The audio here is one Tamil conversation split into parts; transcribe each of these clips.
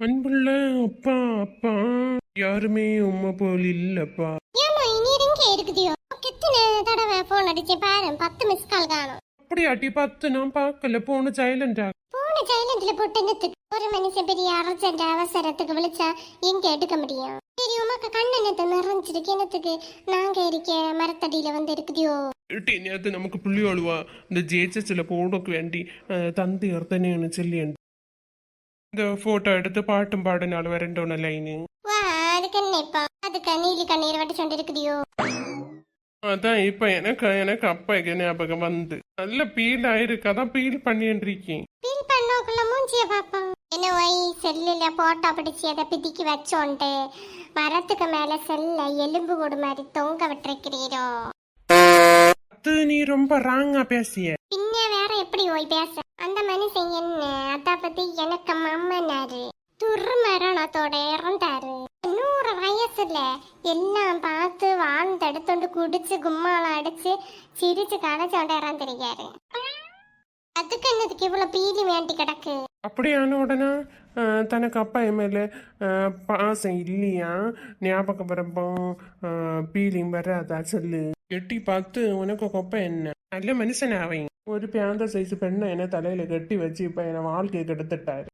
அன்புள்ள அப்பா அப்பா யாருமே உம்மை போல் இல்லப்பா ஏமா இனி இங்க இருக்குதியோ எத்தனை தடவை போன் அடிச்சு பாரு பத்து மிஸ் கால் காணும் அப்படியாட்டி பத்து நான் பார்க்கல போன சைலண்டா போன சைலண்ட்ல போட்டு என்னத்துக்கு ஒரு மனுஷன் பெரிய அர்ஜென்ட் அவசரத்துக்கு விழிச்சா எங்க எடுக்க முடியும் சரி உமக்கு கண்ணனத்தை நிறைஞ்சிருக்கு என்னத்துக்கு நாங்க இருக்க மரத்தடியில வந்து இருக்குதியோ ഏട്ടി അത് നമുക്ക് പുള്ളി ഒളുവാ இந்த ஜேச்சஸில் போடோக்கு வேண்டி அஹ், தந்தையர் தனியான செல்லியன் இந்த ஃபோட்டோ எடுத்து பாட்டும் பாடினாலும் வரண்டோன லைனு வா அதுக்கு என்ன இப்ப? அதுக்கு நீலி கண்ணீர் வட்டி சொண்டு இருக்குதியோ அதான் இப்போ எனக்கு எனக்கு அப்பா ஞாபகம் வந்து. நல்ல பீல் ஆயிருக்கு. அதான் பீல் பண்ணிட்டு இருக்கேன் ஃபீல் பண்ணோக்குள்ள மூஞ்சிய பாப்போம். என்ன ஒய் செல்லுல போட்டோ பிடிச்சி அதை பிதிக்கி வச்சோன்ட்டு மரத்துக்கு மேல செல்ல எலும்பு கூடு மாதிரி தொங்க விட்டுருக்கிறீரோ? அது நீ ரொம்ப ராங்கா பேசிய. பின்ன வேற எப்படி போய் பேச? அந்த மனுஷன் என்ன? அத பத்தி எனக்கு மம்மனாரு. துர்மரணத்தோட இறந்தாரு. நூறு வயசுல எல்லாம் பார்த்து வாழ்ந்து எடுத்துண்டு குடிச்சு கும்மாளம் அடிச்சு சிரிச்சு கடைச்சோண்ட இறந்துருக்காரு. அதுக்கு என்னதுக்கு இவ்வளவு பீலி வேண்டி கிடக்கு? அப்படியான உடனே தனக்கு அப்பா மேல பாசம் இல்லையா? ஞாபகம் வரப்போ பீலிங் வராதா சொல்லு. எட்டி பார்த்து உனக்கு கொப்ப என்ன? நல்ல மனுஷன் அவன். ஒரு பேந்த சைஸ் பெண்ணை என்ன தலையில கட்டி வச்சு இப்ப என்ன வாழ்க்கையை கெடுத்துட்டாரு.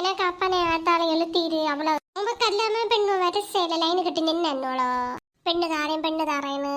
எனக்கு அப்பனை ஆத்தால எழுத்தீரு அவ்வளவு. ரொம்ப கல்லாம பெண்ணு வரிசையில லைன் கட்டி நின்னு என்னோளோ பெண்ணு தாரேன் பெண்ணு தாரேன்னு.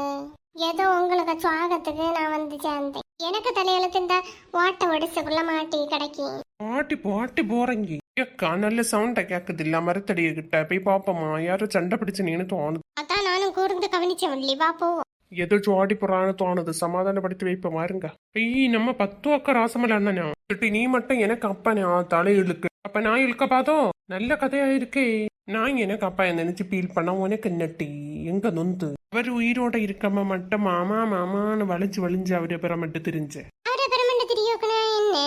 ஏதோ உங்களுக்கு சுவாகத்துக்கு நான் வந்து சேர்ந்தேன். எனக்கு தலையெழுத்து இந்த ஓட்ட ஒடிசுக்குள்ள மாட்டி கிடைக்கும் பாட்டி பாட்டி போறங்க. ஏக்கா நல்ல சவுண்டா கேக்குது இல்ல மரத்தடிய கிட்ட. போய் பாப்போமா யாரும் சண்டை பிடிச்சு நீனு தோணுது. அதான் நானும் கூர்ந்து கவனிச்சேன் உள்ளி வா போவோம் ஏதோ ஜோடி போறான்னு தோணுது. சமாதானப்படுத்தி வைப்ப மாருங்க ஐய் நம்ம பத்து அக்கா ராசமல அண்ணனா நீ மட்டும் எனக்கு அப்பா நான் தலை இழுக்கு அப்ப நான் இழுக்க பாதோ? நல்ல கதையா இருக்கே. நான் எனக்கு அப்பா நினைச்சு ஃபீல் பண்ண உனக்கு என்னட்டி? எங்க நொந்து? அவர் உயிரோட இருக்காம மட்டும் மாமா மாமான்னு வளைஞ்சு வளைஞ்சு அவரை பெற மட்டும் தெரிஞ்ச. அவரை பெருமண்டு தெரியுக்குனா என்ன?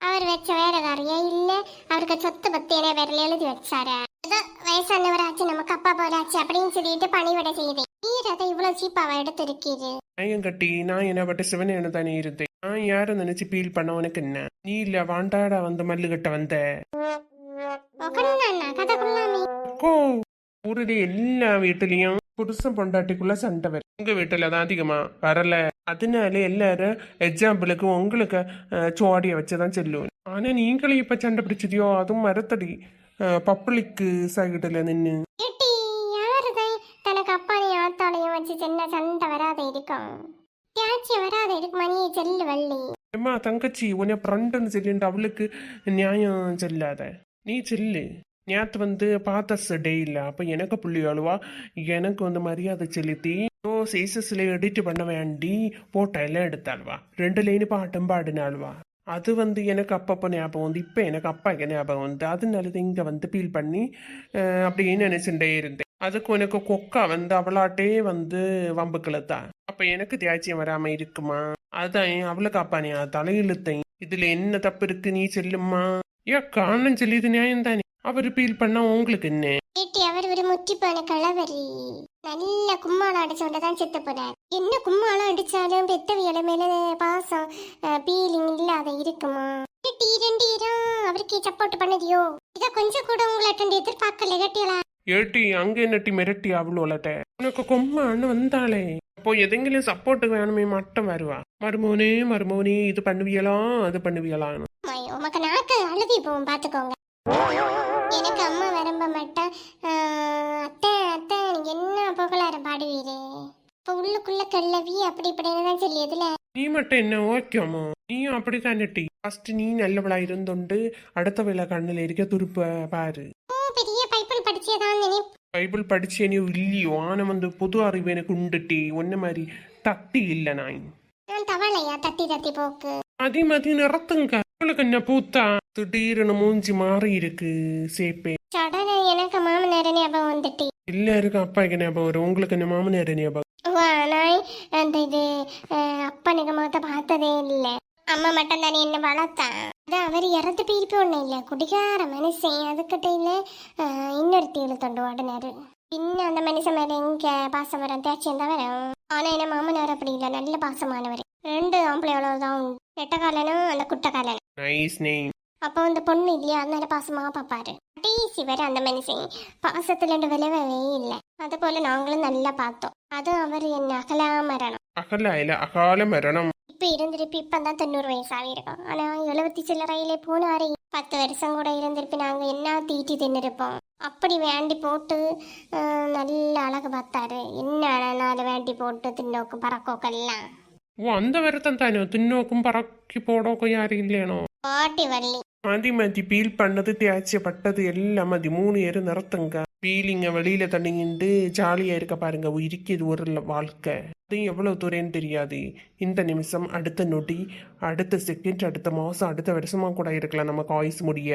அவர் வச்ச வேற காரியா இல்ல? அவருக்கு சொத்து பத்தி என்ன எழுதி வச்சாரா? ஏதோ வயசானவராச்சு நமக்கு அப்பா போலாச்சு அப்படின்னு சொல்லிட்டு பணிவிட செய்யுது நீர் அதை இவ்வளவு சீப்பாவா எடுத்திருக்கீரு? நான் கட்டி நான் என்ன பட்ட சிவனேன தானே இருந்தேன் நான் யாரை நினைச்சு ஃபீல் பண்ண உனக்கு என்ன? நீ இல்ல வாண்டாடா வந்து மல்லுகட்ட வந்த. உக்கண்ணா கதை கொள்ளாமே. கோ ஊரில் எல்லா வீட்டுலயும் புருஷன் பொண்டாட்டிக்குள்ள சண்டை வரும். உங்க வீட்டுல தான் அதிகமா வரல. அதனால எல்லாரும் எக்ஸாம்பிளுக்கு உங்களுக்கு சோடிய வச்சுதான் சொல்லுவேன் ஆனா நீங்களும் இப்ப சண்டை பிடிச்சதியோ அதுவும் மரத்தடி பப்ளிக்கு சைடுல நின்னு. தனக்கு அப்பானையும் ஆத்தாளையும் வச்சு சின்ன சண்டை வராத இருக்கும். யாச்சி வராத இருக்கு மணியை செல்லு வள்ளி. அம்மா தங்கச்சி உன்னை ஃப்ரெண்டுன்னு சொல்லிட்டு அவளுக்கு நியாயம் சொல்லாத. நீ சொல்லு. நேற்று வந்து பாத்தர்ஸ் டே இல்ல. அப்போ எனக்கு புள்ளி அழுவா. எனக்கு வந்து மரியாதை செலுத்தி ஓ சீசஸ்ல எடிட் பண்ண வேண்டி போட்டோ எல்லாம் எடுத்தாள்வா. ரெண்டு லைன் பாட்டும் பாடினாள்வா. அது வந்து எனக்கு அப்பப்போ ஞாபகம் வந்து இப்போ எனக்கு அப்பாக்கு ஞாபகம் வந்து அதனால தான் இங்கே வந்து ஃபீல் பண்ணி அப்படின்னு அப்படியே நினைச்சுட்டே இருந்தேன். அதுக்கு உனக்கு கொக்கா வந்து அவளாட்டே வந்து வம்புக்களத்தா அப்போ எனக்கு தியாச்சியம் வராமல் இருக்குமா? அதான் அவளுக்கு அப்பா நீ தலையிழுத்தேன் இதில் என்ன தப்பு இருக்கு நீ சொல்லுமா? ஏன் காரணம் சொல்லியது நியாயம் தானே அவர் பீல் பண்ணா உங்களுக்கு என்ன? ஏட்டி அவர் ஒரு முக்கிப்பான கலவரி. நல்ல கும்மாளம் அடிச்சவன்ட தான் செத்து போனார். என்ன கும்மாளம் அடிச்சாலும் பெத்தவியோட மேல பாசம் பீலிங் இல்லாத இருக்குமா? டீ ரெண்டு அவருக்கு சப்போர்ட் பண்ணதியோ? இத கொஞ்சம் கூட உங்களை எதிர்பார்க்கல கட்டியலா? ஏட்டி அங்க என்னட்டி மிரட்டி அவளோலட்ட உனக்கு கொம்மான்னு வந்தாளே அப்போ எதெங்கிலும் சப்போர்ட் வேணுமே மட்டும் வருவா. மருமோனே மருமோனே இது பண்ணுவியலாம் அது பண்ணுவியலாம் உமக்கு நாக்கு அழுதி போவோம் பாத்துக்கோங்க. எனக்கு அம்மா வரம்ப மாட்டா அத்தை அத்தை நீங்க என்ன புகழார பாடுவீரு இப்ப உள்ளுக்குள்ள கள்ளவி அப்படி இப்படின்னு தான் சொல்லியதுல நீ மட்டும் என்ன ஓகேமோ நீயும் அப்படித்தான் நெட்டி ஃபர்ஸ்ட் நீ நல்லவளா இருந்துண்டு அடுத்தவள கண்ணில் இருக்க துருப்ப பாரு ஓ பெரிய பைப்பிள் படிச்சதான் நினை ബൈബിൾ പഠിച്ചേനെയോ ഇല്ലയോ ആന വന്ന് പൊതു അറിവ് എനിക്ക് ഉണ്ടിട്ടി ഒന്നെ മാതിരി തട്ടിയില്ല നായി நான் தவளையா தட்டி தட்டி போக்கு മതി മതി നിറത്തുങ്ക உங்களுக்கு என்ன பூத்தா திடீர்னு மூஞ்சி மாறி இருக்கு சேப்பே. சடன எனக்கு மாமனார ஞாபகம் வந்துட்டு? எல்லாருக்கும் அப்பா ஞாபகம் வரும். உங்களுக்கு என்ன மாமனார் ஞாபகம்? வா நான் அந்த இது அஹ், அப்பனுக்கு முகத்தை பார்த்ததே இல்ல. அம்மா மட்டும் தானே என்ன வளர்த்தான் அது அவர் இறந்து பிரிப்பு ஒன்றும் இல்லை. குடிகார மனுஷன். அதுக்கிட்ட இல்லை இன்னொருத்தி இழுத்தொண்டு ஓடினாரு பின்ன அந்த மனுஷன் மேல எங்க பாசம் வரும்? தேய்ச்சியம் தான் வரும் ஆனா என்ன மாமனார் அப்படி இல்லை. நல்ல பாசமானவர். ரெண்டு ஆம்பளை தான் உண்டு. நெட்டக்காலனும் அந்த குட்டக்காலனும் நைஸ் நெய்ம் அப்போ அந்த பொண்ணு இல்லையா அதனால பாசமா பாப்பாரு கடைசி வரை அந்த மனுஷன் பாசத்துல இருந்து விளைவவே இல்லை அது போல நாங்களும் நல்லா பார்த்தோம் அது அவர் என்ன அகலா மரணம் அகலாயில அகால மரணம் இப்ப இருந்திருப்பி இப்பதான் தொண்ணூறு வயசாவே இருக்கும் ஆனா எழுபத்தி சில்லறையிலே போனாரே பத்து வருஷம் கூட இருந்திருப்பி நாங்க என்ன தீட்டி தின்னிருப்போம் அப்படி வேண்டி போட்டு ஆஹ், நல்ல அழகு பார்த்தாரு என்ன நாலு வேண்டி போட்டு தின்னோக்கும் பறக்கோக்கெல்லாம் ഓ അന്ത വരത്തം താനോ തിന്നോക്കും പറക്കി പോടോക്കും ആരില്ലേണോ பாட்டி வள்ளி மதி மதி பீல் பண்ணது தேய்ச்சி பட்டது எல்லாம் மதி மூணு ஏறு நிறுத்துங்க பீலிங்க வெளியில தண்ணிங்கிட்டு ஜாலியா இருக்க பாருங்க இருக்குது ஒரு ல- வாழ்க்கை அது எவ்வளவு தூரம்னு தெரியாது இந்த நிமிஷம் அடுத்த நொடி அடுத்த செகண்ட் அடுத்த மாசம் அடுத்த வருஷமா கூட இருக்கலாம் நமக்கு ஆயுஸ் முடிய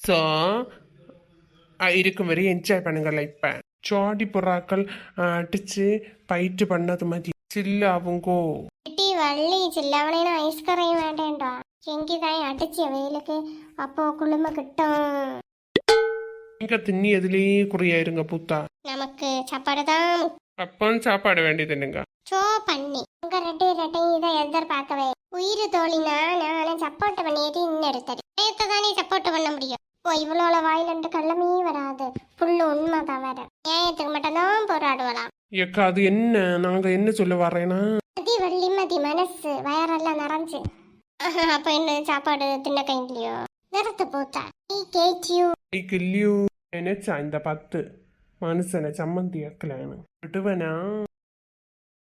ஸோ இருக்கும் வரை என்ஜாய் பண்ணுங்க லைப்ப ஜாடி புறாக்கள் அடிச்சு பயிற்று பண்ணது மாதிரி சில்லாவுங்கோ കുട്ടി വള്ളി ചില്ലവണേന് ഐസ് കറിയും വേണ്ടേണ്ടോ எங்கேதான் அடிச்சு வெயிலுக்கு? அப்போ குளும கிட்டும். எங்க திண்ணி எதுலயே குறையாயிருங்க பூத்தா? நமக்கு சாப்பாடு தான் அப்பன்னு சாப்பாடு வேண்டியது என்னங்க? சோ பண்ணி. உங்க ரெண்டு ரெட்டையும் இதை எதிர்பார்க்கவே உயிர் தோழினா நானும் சப்போர்ட் பண்ணிட்டு இன்னும் எடுத்தது நேற்று தானே சப்போர்ட் பண்ண முடியும்? ஓ இவ்வளோல வாயிலண்டு கள்ளமே வராது. புல்லு உண்மை தான் வேற நியாயத்துக்கு மட்டும்தான் போராடுவலாம் ஏக்கா அது என்ன? நாங்க என்ன சொல்ல வரேன்னா அதி வள்ளிமதி மனசு. வயரெல்லாம் நிறைஞ்சு. அப்ப என்ன சாப்பாடு தின்ன கைண்ட்லியோ நிறுத்து போத்தா. நீ கேட்டியூ கில்லியூ நினைச்சா இந்த பத்து. மனுஷனை சம்மந்தி ஆக்கலான்னு விடுவனா